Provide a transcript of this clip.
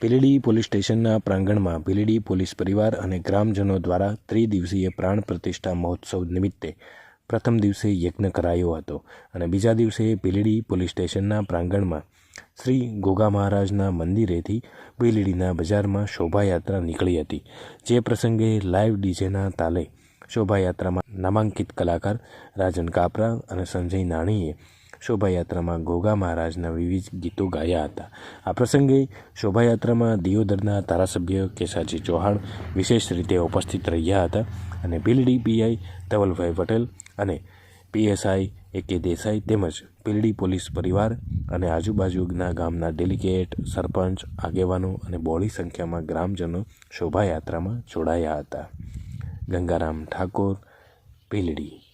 પીલીડી police સ્ટેશનના પ્રાંગણમાં પીલીડી police પરિવાર અને ગ્રામજનો દ્વારા ત્રિદિવસીય પ્રાણ પ્રતિષ્ઠા મહોત્સવ નિમિત્તે પ્રથમ દિવસે યજ્ઞ કરાયો હતો અને બીજા દિવસે પીલીડી પોલીસ સ્ટેશનના પ્રાંગણમાં શ્રી ગોગા મહારાજના મંદિરેથી પીલીડીના બજારમાં શોભાયાત્રા નીકળી હતી. જે પ્રસંગે લાઈવ ડીજેના તાલે શોભાયાત્રામાં નામાંકિત કલાકાર રાજન કાપરા અને સંજય નાણીએ શોભાયાત્રામાં ગોગા મહારાજના વિવિધ ગીતો ગાયા હતા. આ પ્રસંગે શોભાયાત્રામાં દિયોદરના ધારાસભ્ય કેશાજી ચૌહાણ વિશેષ રીતે ઉપસ્થિત રહ્યા હતા અને પીલડી પીઆઈ ધવલભાઈ પટેલ અને પીએસઆઈ એ કે દેસાઈ તેમજ પીલડી પોલીસ પરિવાર અને આજુબાજુના ગામના ડેલિગેટ, સરપંચ, આગેવાનો અને બોળી સંખ્યામાં ગ્રામજનો શોભાયાત્રામાં જોડાયા હતા. ગંગારામ ઠાકોર, પીલડી.